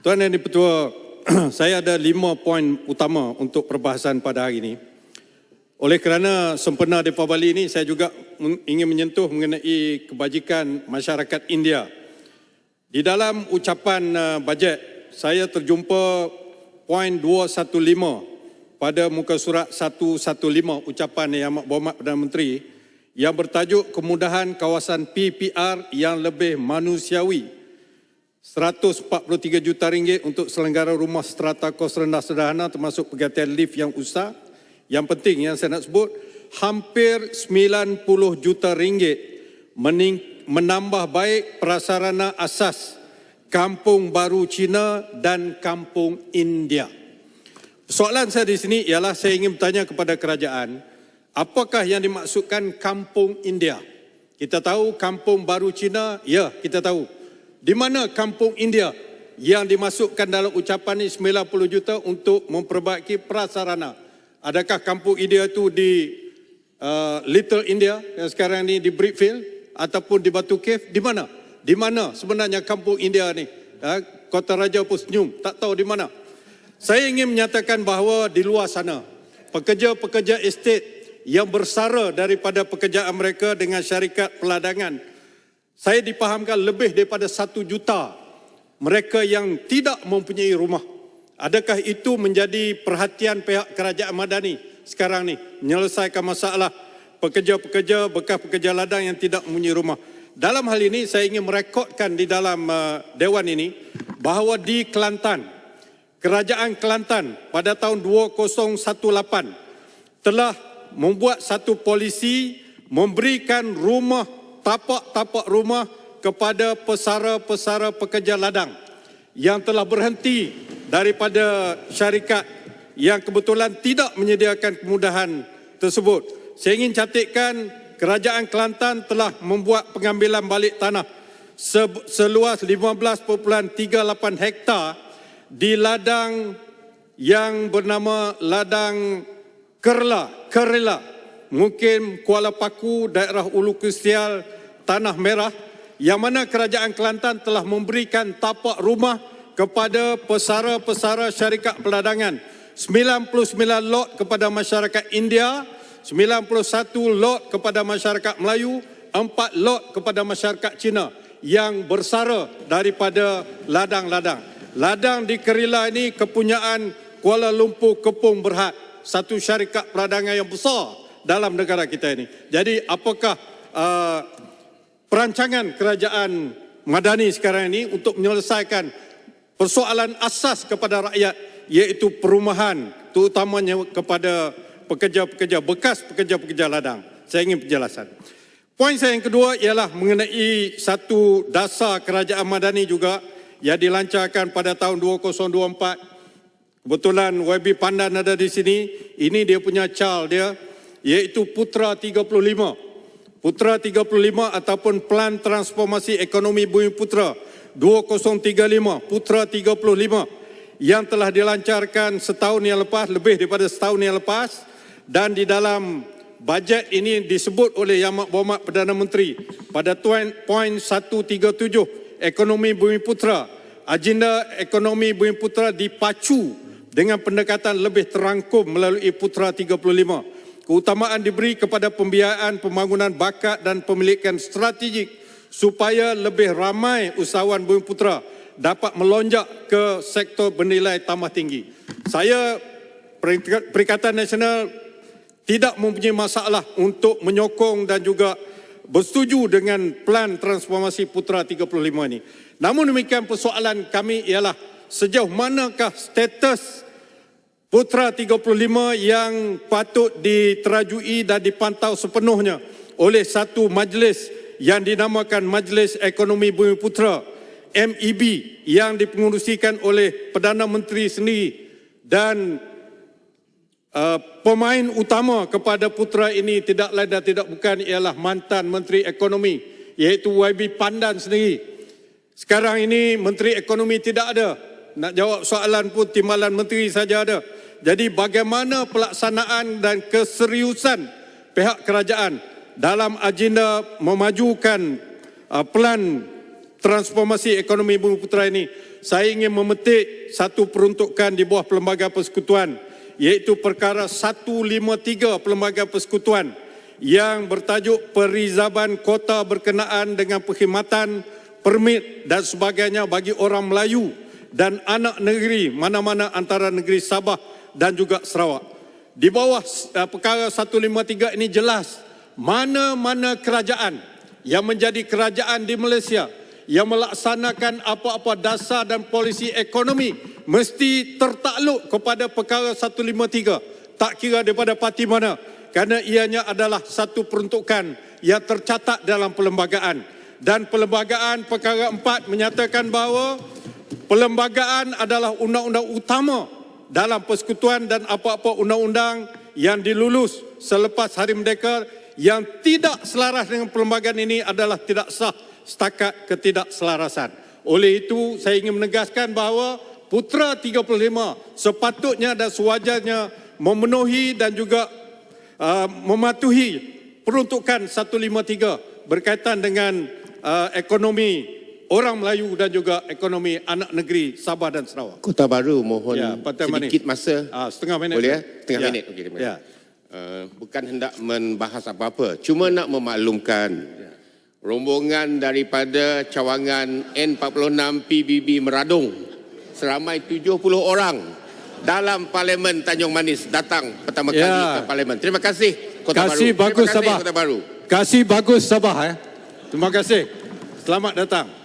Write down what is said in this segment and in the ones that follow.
Tuan Yang Dipertua, saya ada lima poin utama untuk perbahasan pada hari ini. Oleh kerana sempena Depa Bali ini, saya juga ingin menyentuh mengenai kebajikan masyarakat India. Di dalam ucapan uh, bajet, saya terjumpa poin 215 pada muka surat 115 ucapan Yang Amat Berhormat Perdana Menteri yang bertajuk kemudahan kawasan PPR yang lebih manusiawi 143 juta ringgit untuk selenggara rumah strata kos rendah sederhana termasuk pergantian lift yang usah. Yang penting yang saya nak sebut, hampir 90 juta ringgit menambah baik prasarana asas Kampung Baru Cina dan Kampung India. Soalan saya di sini ialah saya ingin bertanya kepada kerajaan, apakah yang dimaksudkan Kampung India? Kita tahu Kampung Baru Cina, ya kita tahu. Di mana Kampung India yang dimasukkan dalam ucapan ini 90 juta untuk memperbaiki prasarana? Adakah Kampung India itu di uh, Little India yang sekarang ni di Brickfield ataupun di Batu Cave? Di mana? Di mana sebenarnya Kampung India ni? Uh, Kota Raja pun senyum, tak tahu di mana. Saya ingin menyatakan bahawa di luar sana, pekerja-pekerja estet yang bersara daripada pekerjaan mereka dengan syarikat peladangan, saya dipahamkan lebih daripada satu juta mereka yang tidak mempunyai rumah. Adakah itu menjadi perhatian pihak kerajaan Madani sekarang ni menyelesaikan masalah pekerja-pekerja bekas pekerja ladang yang tidak mempunyai rumah. Dalam hal ini saya ingin merekodkan di dalam uh, dewan ini bahawa di Kelantan Kerajaan Kelantan pada tahun 2018 telah membuat satu polisi memberikan rumah tapak-tapak rumah kepada pesara-pesara pekerja ladang yang telah berhenti daripada syarikat yang kebetulan tidak menyediakan kemudahan tersebut. Saya ingin catatkan kerajaan Kelantan telah membuat pengambilan balik tanah se- seluas 15.38 hektar di ladang yang bernama ladang Kerla, Kerela, mungkin Kuala Paku, daerah Ulu Kristial, Tanah Merah, yang mana kerajaan Kelantan telah memberikan tapak rumah kepada pesara-pesara syarikat peladangan. 99 lot kepada masyarakat India, 91 lot kepada masyarakat Melayu, 4 lot kepada masyarakat Cina yang bersara daripada ladang-ladang. Ladang di Kerila ini kepunyaan Kuala Lumpur Kepung Berhad, satu syarikat peladangan yang besar dalam negara kita ini. Jadi apakah uh, perancangan kerajaan Madani sekarang ini untuk menyelesaikan persoalan asas kepada rakyat iaitu perumahan terutamanya kepada pekerja-pekerja bekas pekerja-pekerja ladang. Saya ingin penjelasan. Poin saya yang kedua ialah mengenai satu dasar kerajaan Madani juga yang dilancarkan pada tahun 2024. Kebetulan YB Pandan ada di sini. Ini dia punya cal dia iaitu Putra 35. Putra 35 ataupun Plan Transformasi Ekonomi Bumi Putra 2035, Putra 35 yang telah dilancarkan setahun yang lepas, lebih daripada setahun yang lepas dan di dalam bajet ini disebut oleh Yang Berhormat Perdana Menteri pada poin 137 Ekonomi Bumi Putra. Agenda ekonomi Bumi Putra dipacu dengan pendekatan lebih terangkum melalui Putra 35. Keutamaan diberi kepada pembiayaan pembangunan bakat dan pemilikan strategik supaya lebih ramai usahawan Bumi Putra dapat melonjak ke sektor bernilai tambah tinggi. Saya Perikatan Nasional tidak mempunyai masalah untuk menyokong dan juga bersetuju dengan plan transformasi Putra 35 ini. Namun demikian persoalan kami ialah sejauh manakah status Putra 35 yang patut diterajui dan dipantau sepenuhnya oleh satu majlis yang dinamakan Majlis Ekonomi Bumi Putra MEB yang dipengurusikan oleh Perdana Menteri sendiri dan uh, pemain utama kepada putra ini tidak lain dan tidak bukan ialah mantan Menteri Ekonomi iaitu YB Pandan sendiri. Sekarang ini Menteri Ekonomi tidak ada. Nak jawab soalan pun timbalan menteri saja ada. Jadi bagaimana pelaksanaan dan keseriusan pihak kerajaan dalam agenda memajukan uh, plan transformasi ekonomi Bumi Putra ini, saya ingin memetik satu peruntukan di bawah Perlembagaan Persekutuan iaitu perkara 153 Perlembagaan Persekutuan yang bertajuk perizaban kota berkenaan dengan perkhidmatan, permit dan sebagainya bagi orang Melayu dan anak negeri mana-mana antara negeri Sabah dan juga Sarawak. Di bawah uh, perkara 153 ini jelas mana-mana kerajaan yang menjadi kerajaan di Malaysia yang melaksanakan apa-apa dasar dan polisi ekonomi mesti tertakluk kepada perkara 153 tak kira daripada parti mana. Kerana ianya adalah satu peruntukan yang tercatat dalam perlembagaan. Dan perlembagaan perkara empat menyatakan bahawa perlembagaan adalah undang-undang utama dalam persekutuan dan apa-apa undang-undang yang dilulus selepas Hari Merdeka yang tidak selaras dengan perlembagaan ini adalah tidak sah setakat ketidakselarasan. Oleh itu saya ingin menegaskan bahawa Putra 35 sepatutnya dan sewajarnya memenuhi dan juga uh, mematuhi peruntukan 153 berkaitan dengan uh, ekonomi orang Melayu dan juga ekonomi anak negeri Sabah dan Sarawak. Kota Baru mohon Ya, ya, Partai Manis. sedikit masa. Ah, setengah minit. Boleh ya? Setengah Ya. minit. Okey, terima kasih. Ya. Uh, bukan hendak membahas apa-apa, cuma nak memaklumkan rombongan daripada cawangan N46 PBB Meradung seramai 70 orang dalam Parlimen Tanjung Manis datang pertama Ya. kali ke Parlimen. Terima kasih Kota Kasih Baru. bagus Terima kasih Sabah. Kota Baru. Kasih bagus Sabah eh. Terima kasih. Selamat datang.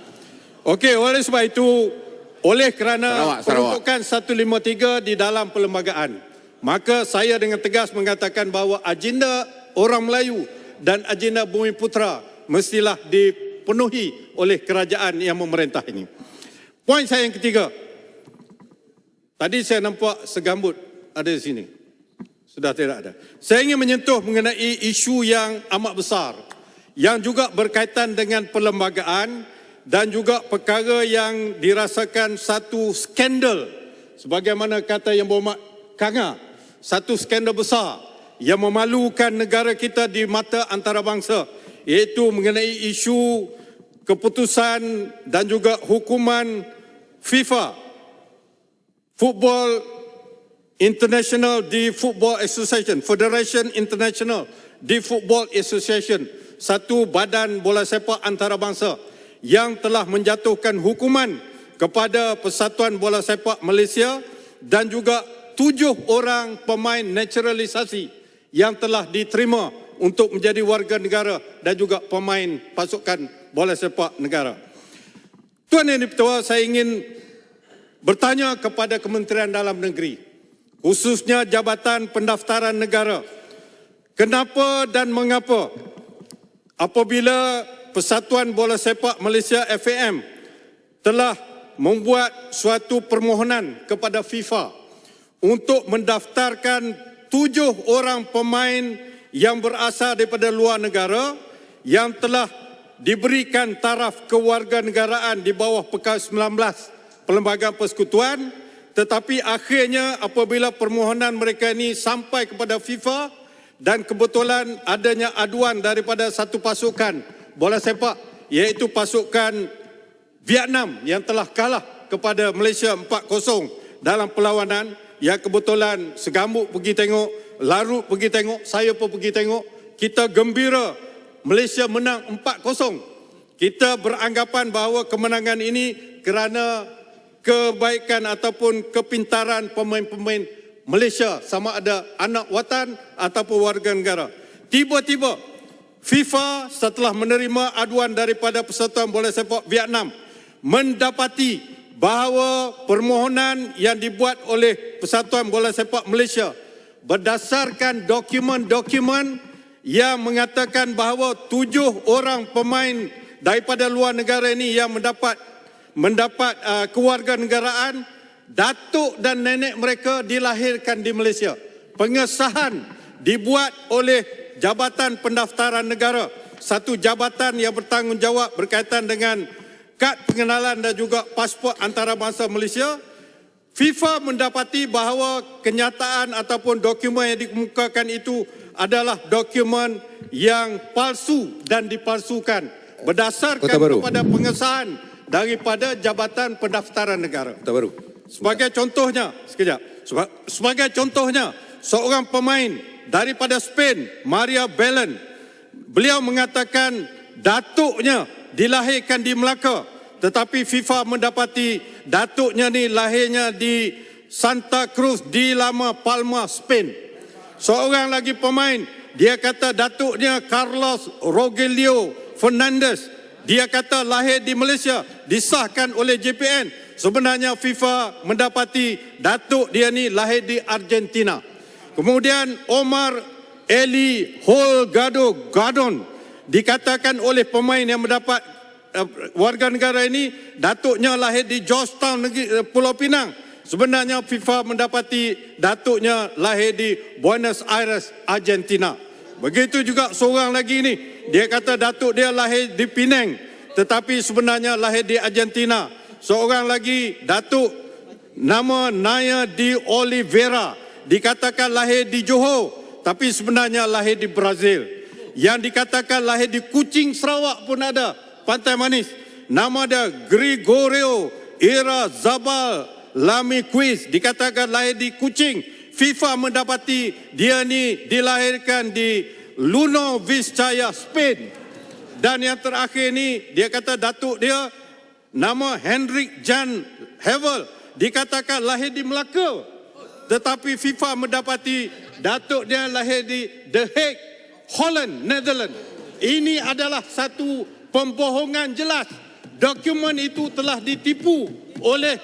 Okey, oleh sebab itu oleh kerana Sarawak, Sarawak. peruntukan 153 di dalam perlembagaan, maka saya dengan tegas mengatakan bahawa agenda orang Melayu dan agenda Bumi Putra mestilah dipenuhi oleh kerajaan yang memerintah ini. Poin saya yang ketiga. Tadi saya nampak segambut ada di sini. Sudah tidak ada. Saya ingin menyentuh mengenai isu yang amat besar yang juga berkaitan dengan perlembagaan dan juga perkara yang dirasakan satu skandal. Sebagaimana kata yang berhormat Kanga satu skandal besar yang memalukan negara kita di mata antarabangsa iaitu mengenai isu keputusan dan juga hukuman FIFA Football International di Football Association, Federation International di Football Association, satu badan bola sepak antarabangsa yang telah menjatuhkan hukuman kepada Persatuan Bola Sepak Malaysia dan juga tujuh orang pemain naturalisasi yang telah diterima untuk menjadi warga negara dan juga pemain pasukan bola sepak negara. Tuan Yang Dipertua, saya ingin bertanya kepada Kementerian Dalam Negeri, khususnya Jabatan Pendaftaran Negara, kenapa dan mengapa apabila Persatuan Bola Sepak Malaysia FAM telah membuat suatu permohonan kepada FIFA untuk mendaftarkan tujuh orang pemain yang berasal daripada luar negara yang telah diberikan taraf kewarganegaraan di bawah Perkara 19 Perlembagaan Persekutuan. Tetapi akhirnya apabila permohonan mereka ini sampai kepada FIFA dan kebetulan adanya aduan daripada satu pasukan bola sepak iaitu pasukan Vietnam yang telah kalah kepada Malaysia 4-0 dalam perlawanan yang kebetulan segambut pergi tengok, larut pergi tengok, saya pun pergi tengok, kita gembira Malaysia menang 4-0. Kita beranggapan bahawa kemenangan ini kerana kebaikan ataupun kepintaran pemain-pemain Malaysia sama ada anak watan ataupun warga negara. Tiba-tiba FIFA setelah menerima aduan daripada Persatuan Bola Sepak Vietnam mendapati bahawa permohonan yang dibuat oleh Persatuan Bola Sepak Malaysia berdasarkan dokumen-dokumen yang mengatakan bahawa tujuh orang pemain daripada luar negara ini yang mendapat mendapat uh, kewarganegaraan datuk dan nenek mereka dilahirkan di Malaysia. Pengesahan dibuat oleh Jabatan Pendaftaran Negara, satu jabatan yang bertanggungjawab berkaitan dengan kad pengenalan dan juga pasport antarabangsa Malaysia. FIFA mendapati bahawa kenyataan ataupun dokumen yang dikemukakan itu adalah dokumen yang palsu dan dipalsukan berdasarkan kepada pengesahan daripada Jabatan Pendaftaran Negara. Kota Baru. Sebagai contohnya, sekejap. Seba- Sebagai contohnya, seorang pemain daripada Spain, Maria Belen, beliau mengatakan datuknya dilahirkan di Melaka, tetapi FIFA mendapati datuknya ni lahirnya di Santa Cruz di Lama Palma, Spain. Seorang lagi pemain, dia kata datuknya Carlos Rogelio Fernandez. Dia kata lahir di Malaysia, disahkan oleh JPN. Sebenarnya FIFA mendapati datuk dia ni lahir di Argentina. Kemudian Omar Eli Holgado Gardon dikatakan oleh pemain yang mendapat uh, warga negara ini datuknya lahir di Georgetown negeri uh, Pulau Pinang. Sebenarnya FIFA mendapati datuknya lahir di Buenos Aires, Argentina. Begitu juga seorang lagi ni, dia kata datuk dia lahir di Penang, tetapi sebenarnya lahir di Argentina. Seorang lagi datuk nama Naya di Oliveira dikatakan lahir di Johor, tapi sebenarnya lahir di Brazil. Yang dikatakan lahir di Kuching Sarawak pun ada, Pantai Manis. Nama dia Gregorio Ira Zabal Lami Quiz dikatakan lahir di Kuching. FIFA mendapati dia ni dilahirkan di Luno Vizcaya, Spain. Dan yang terakhir ni dia kata datuk dia nama Hendrik Jan Hevel dikatakan lahir di Melaka. Tetapi FIFA mendapati datuk dia lahir di The Hague, Holland, Netherlands. Ini adalah satu pembohongan jelas. Dokumen itu telah ditipu oleh.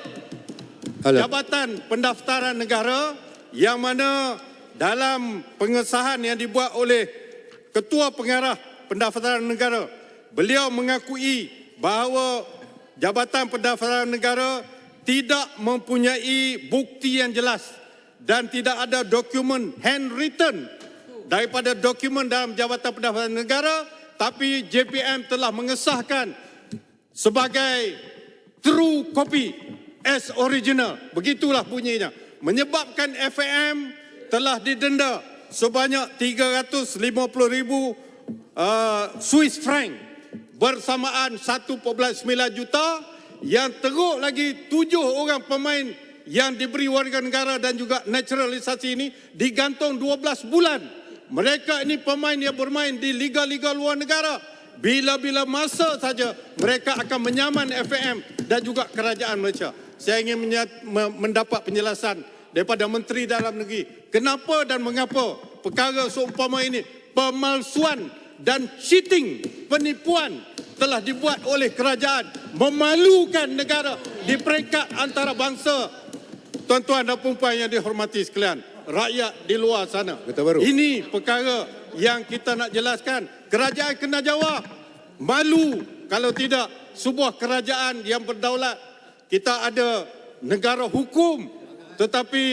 Jabatan Pendaftaran Negara yang mana dalam pengesahan yang dibuat oleh Ketua Pengarah Pendaftaran Negara, beliau mengakui bahawa Jabatan Pendaftaran Negara tidak mempunyai bukti yang jelas dan tidak ada dokumen handwritten daripada dokumen dalam Jabatan Pendaftaran Negara tapi JPM telah mengesahkan sebagai true copy as original. Begitulah bunyinya. Menyebabkan FAM telah didenda sebanyak 350 ribu uh, Swiss franc bersamaan 1.9 juta yang teruk lagi tujuh orang pemain yang diberi warga negara dan juga naturalisasi ini digantung 12 bulan. Mereka ini pemain yang bermain di liga-liga luar negara. Bila-bila masa saja mereka akan menyaman FAM dan juga kerajaan Malaysia. Saya ingin menyat- me- mendapat penjelasan daripada Menteri Dalam Negeri. Kenapa dan mengapa perkara seumpama ini pemalsuan dan cheating, penipuan telah dibuat oleh kerajaan memalukan negara di peringkat antarabangsa. Tuan-tuan dan puan yang dihormati sekalian, rakyat di luar sana. Kota Baru. Ini perkara yang kita nak jelaskan. Kerajaan kena jawab. Malu kalau tidak sebuah kerajaan yang berdaulat. Kita ada negara hukum tetapi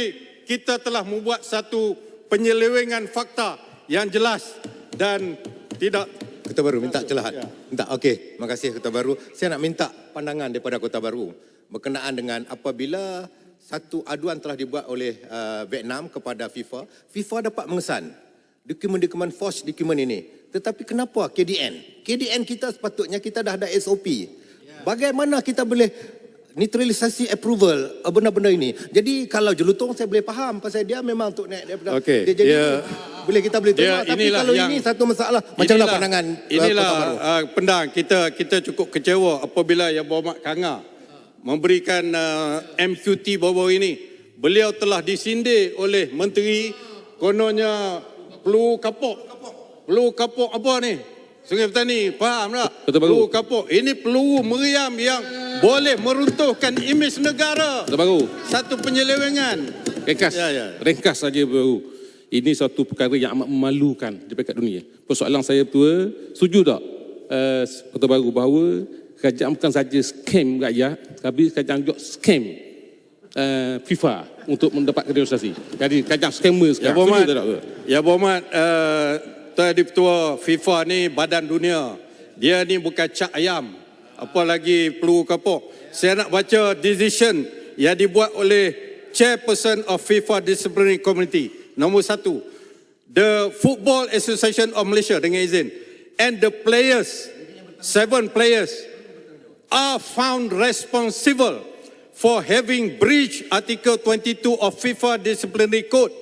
kita telah membuat satu penyelewengan fakta yang jelas dan tidak Kota Baru minta celahan. Ya. Minta. Okey, terima kasih Kota Baru. Saya nak minta pandangan daripada Kota Baru berkenaan dengan apabila satu aduan telah dibuat oleh uh, Vietnam kepada FIFA, FIFA dapat mengesan dokumen-dokumen forged dokumen ini. Tetapi kenapa KDN? KDN kita sepatutnya kita dah ada SOP. Bagaimana kita boleh neutralisasi approval benda-benda ini. Jadi kalau jelutong saya boleh faham pasal dia memang untuk naik daripada Okey, dia jadi dia- boleh kita boleh terima dia- tapi kalau yang- ini satu masalah macam mana pandangan uh, inilah uh, pendang kita kita cukup kecewa apabila yang Berhormat Kanga memberikan uh, MQT baru-baru ini beliau telah disindir oleh menteri kononnya peluru kapok peluru kapok apa ni Sungai Petani faham tak Kota Baru. kapok ini peluru meriam yang boleh meruntuhkan imej negara Kota Baru. satu penyelewengan Ringkas. Ya, ya. Ringkas saja baru. Ini satu perkara yang amat memalukan di peringkat dunia. Persoalan saya tua, setuju tak uh, Kota Baru bahawa kerajaan bukan saja scam rakyat, tapi kerajaan juga scam uh, FIFA untuk mendapat realisasi. Jadi kerajaan scammer Ya sekarang. Berhormat, tak, tak? ya Berhormat, uh, Tuan Ketua FIFA ni badan dunia. Dia ni bukan cak ayam. Apalagi peluru kapok. Saya nak baca decision yang dibuat oleh Chairperson of FIFA Disciplinary Committee. Nombor satu. The Football Association of Malaysia dengan izin. And the players seven players are found responsible for having breached Article 22 of FIFA Disciplinary Code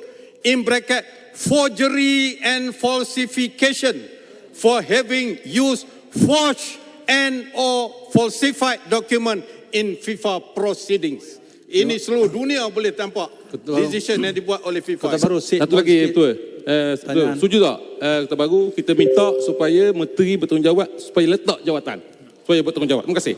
in bracket forgery and falsification for having used forged and or falsified document in FIFA proceedings. Ini seluruh dunia boleh tampak Ketua- decision yang dibuat oleh FIFA. Kota Baru Satu lagi sikit. Ketua. Eh, Ketua, setuju tak? Eh, Ketua Baru, kita minta supaya menteri bertanggungjawab supaya letak jawatan. Supaya bertanggungjawab. Terima kasih.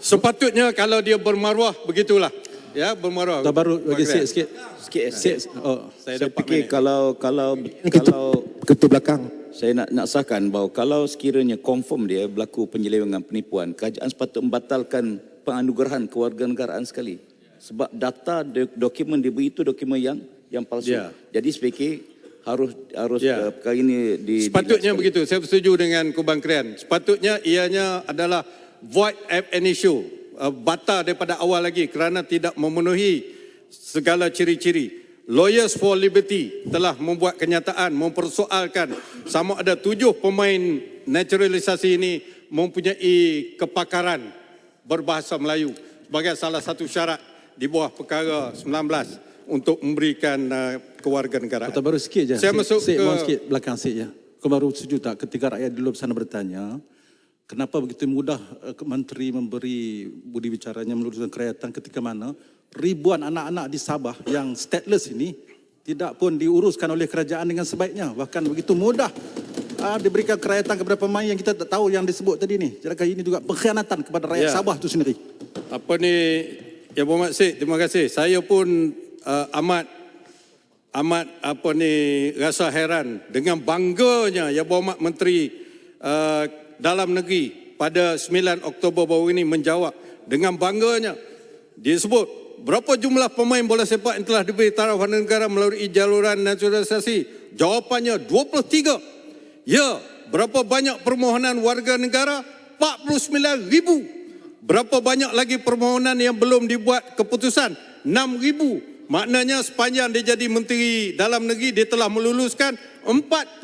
Sepatutnya kalau dia bermaruah begitulah. Ya, bermaruah. Kota Baru bagi Pak Sid Grant. sikit. Sikit eh. Sid. Oh. Saya, Saya fikir minit. kalau kalau kalau ketua belakang. saya nak nak sahkan bahawa kalau sekiranya confirm dia berlaku penyelewengan penipuan, kerajaan sepatut membatalkan penganugerahan kewarganegaraan sekali. Sebab data do- dokumen diberi itu dokumen yang yang palsu. Ya. Jadi saya fikir harus harus Ya. uh, perkara ini di Sepatutnya di- begitu. Saya setuju dengan Kubang Krian. Sepatutnya ianya adalah void ab initio. Uh, batal daripada awal lagi kerana tidak memenuhi segala ciri-ciri. Lawyers for Liberty telah membuat kenyataan mempersoalkan sama ada tujuh pemain naturalisasi ini mempunyai kepakaran berbahasa Melayu sebagai salah satu syarat di bawah perkara 19 untuk memberikan uh, kewarganegaraan. Kota Baru sikit je. Saya Sid- masuk Sid, ke mohon sikit belakang Sid je. Kota Baru setuju tak ketika rakyat di luar sana bertanya, kenapa begitu mudah ke- menteri memberi budi bicaranya meluruskan kerajaan ketika mana ribuan anak-anak di Sabah yang stateless ini tidak pun diuruskan oleh kerajaan dengan sebaiknya. Bahkan begitu mudah ah, diberikan kerajaan kepada pemain yang kita tak tahu yang disebut tadi ni. Jadi ini juga pengkhianatan kepada rakyat Ya. Sabah itu sendiri. apa ni ya Muhammad Syed terima kasih saya pun uh, amat amat apa ni rasa heran dengan bangganya ya Muhammad Menteri uh, dalam negeri pada 9 Oktober baru ini menjawab dengan bangganya. Dia sebut berapa jumlah pemain bola sepak yang telah diberi taraf negara melalui jaluran naturalisasi? Jawapannya 23 ya berapa banyak permohonan warga negara? 49 ribu. Berapa banyak lagi permohonan yang belum dibuat keputusan? 6 ribu. Maknanya sepanjang dia jadi menteri dalam negeri, dia telah meluluskan 43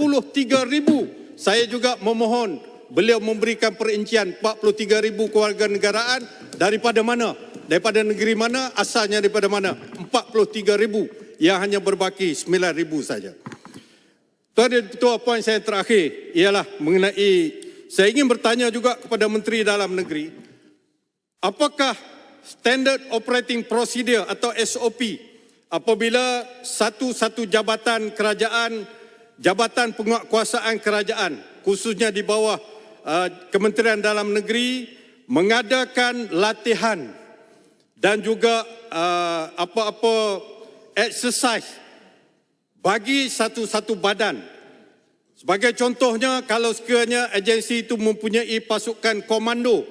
ribu. Saya juga memohon beliau memberikan perincian 43 ribu kewarganegaraan daripada mana? Daripada negeri mana? Asalnya daripada mana? 43 ribu yang hanya berbaki 9 ribu saja. Tuan dan Ketua, poin saya terakhir ialah mengenai saya ingin bertanya juga kepada Menteri Dalam Negeri, apakah Standard Operating Procedure atau SOP apabila satu-satu jabatan kerajaan, jabatan penguatkuasaan kerajaan, khususnya di bawah uh, Kementerian Dalam Negeri mengadakan latihan dan juga uh, apa-apa exercise bagi satu-satu badan. Sebagai contohnya, kalau sekiranya agensi itu mempunyai pasukan komando,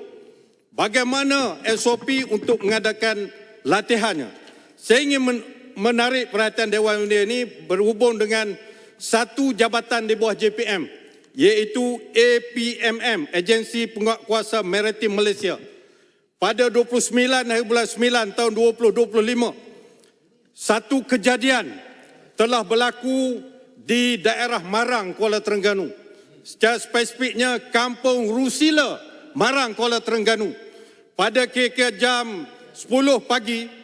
bagaimana SOP untuk mengadakan latihannya? Saya ingin menarik perhatian Dewan Undian ini berhubung dengan satu jabatan di bawah JPM, iaitu APMM, Agensi Penguatkuasa Maritim Malaysia. Pada 29 hari bulan 9 tahun 2025, satu kejadian telah berlaku di daerah Marang, Kuala Terengganu. Secara spesifiknya Kampung Rusila, Marang, Kuala Terengganu. Pada kira-kira jam 10 pagi,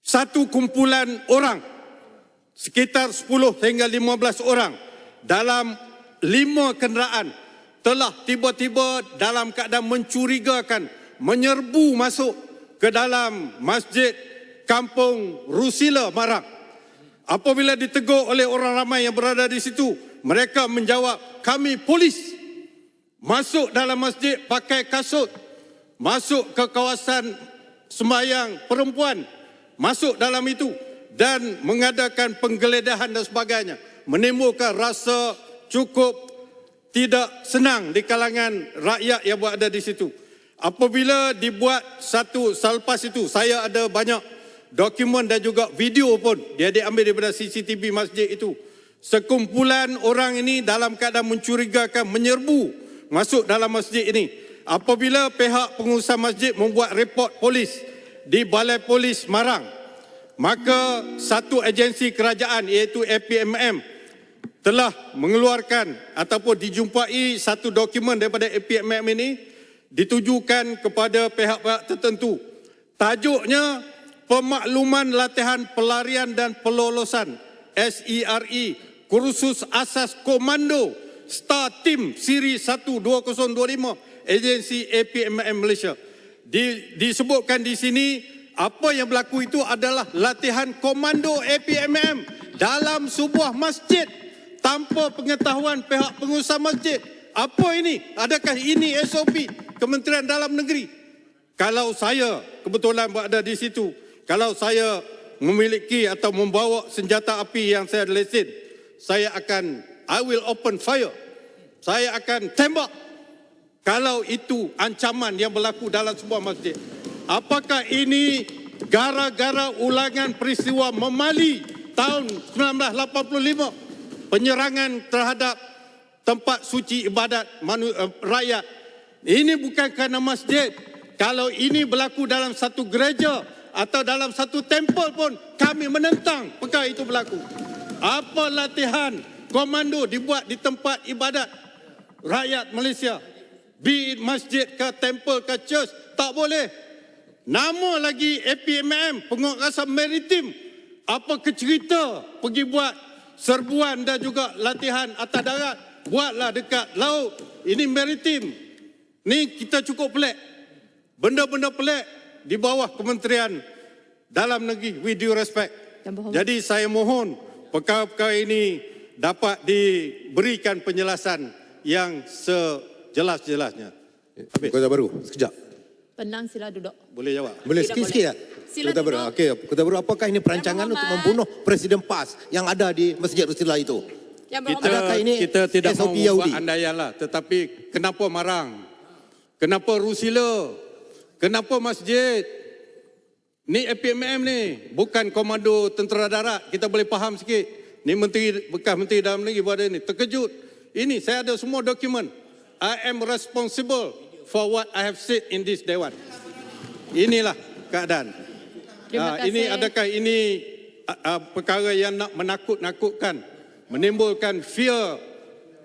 satu kumpulan orang, sekitar 10 hingga 15 orang dalam lima kenderaan telah tiba-tiba dalam keadaan mencurigakan menyerbu masuk ke dalam masjid kampung Rusila Marang. Apabila ditegur oleh orang ramai yang berada di situ, mereka menjawab, kami polis. Masuk dalam masjid pakai kasut. Masuk ke kawasan sembahyang perempuan. Masuk dalam itu dan mengadakan penggeledahan dan sebagainya. Menimbulkan rasa cukup tidak senang di kalangan rakyat yang berada di situ. Apabila dibuat satu selepas itu, saya ada banyak dokumen dan juga video pun dia diambil daripada CCTV masjid itu. Sekumpulan orang ini dalam keadaan mencurigakan menyerbu masuk dalam masjid ini. Apabila pihak pengurusan masjid membuat report polis di Balai Polis Marang, maka satu agensi kerajaan iaitu APMM telah mengeluarkan ataupun dijumpai satu dokumen daripada APMM ini ditujukan kepada pihak-pihak tertentu. Tajuknya Pemakluman Latihan Pelarian dan Pelolosan SERE Kursus Asas Komando Star Team Siri 1225 Agensi APMM Malaysia. Di, disebutkan di sini apa yang berlaku itu adalah latihan komando APMM dalam sebuah masjid tanpa pengetahuan pihak pengusaha masjid. Apa ini? Adakah ini SOP Kementerian Dalam Negeri? Kalau saya kebetulan berada di situ, kalau saya memiliki atau membawa senjata api yang saya lesen, saya akan I will open fire. Saya akan tembak kalau itu ancaman yang berlaku dalam sebuah masjid. Apakah ini gara-gara ulangan peristiwa memali tahun 1985 penyerangan terhadap tempat suci ibadat uh, rakyat. Ini bukan kerana masjid. Kalau ini berlaku dalam satu gereja atau dalam satu tempel pun kami menentang perkara itu berlaku. Apa latihan komando dibuat di tempat ibadat rakyat Malaysia? Be it masjid ke tempel ke church, tak boleh. Nama lagi APMM, penguatkuasaan maritim. Apa kecerita pergi buat serbuan dan juga latihan atas darat. Buatlah dekat laut. Ini maritim. Ni kita cukup pelik. Benda-benda pelik di bawah Kementerian Dalam Negeri. We due respect. Jadi saya mohon perkara-perkara ini dapat diberikan penjelasan yang sejelas-jelasnya. Habis. Kota Baru, sekejap. Penang sila duduk. Boleh jawab? Boleh sikit-sikit ya? Sila Kota Baru. duduk. Okey, Kota Baru apakah ini perancangan untuk membunuh Presiden PAS yang ada di Masjid Rusila itu? Yang Kita. Adakah ini kita tidak SOP mahu Yahudi? buat andaian lah. Tetapi kenapa marang? Kenapa Rusila? Kenapa masjid? Ni APMM ni. Bukan komando tentera darat. Kita boleh faham sikit. Ni menteri, bekas menteri dalam negeri berada ni. Terkejut. Ini saya ada semua dokumen. I am responsible for what I have said in this Dewan. Inilah keadaan. Terima Ah, ini kasih. adakah ini ah, perkara yang nak menakut-nakutkan, menimbulkan fear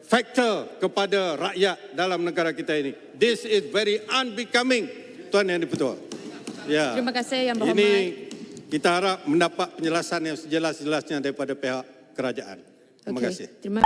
factor kepada rakyat dalam negara kita ini. This is very unbecoming, Tuan Yang Dipertua. Ya. Terima kasih Yang Berhormat. Ini kita harap mendapat penjelasan yang sejelas-jelasnya daripada pihak kerajaan. Terima Okey. kasih. Terima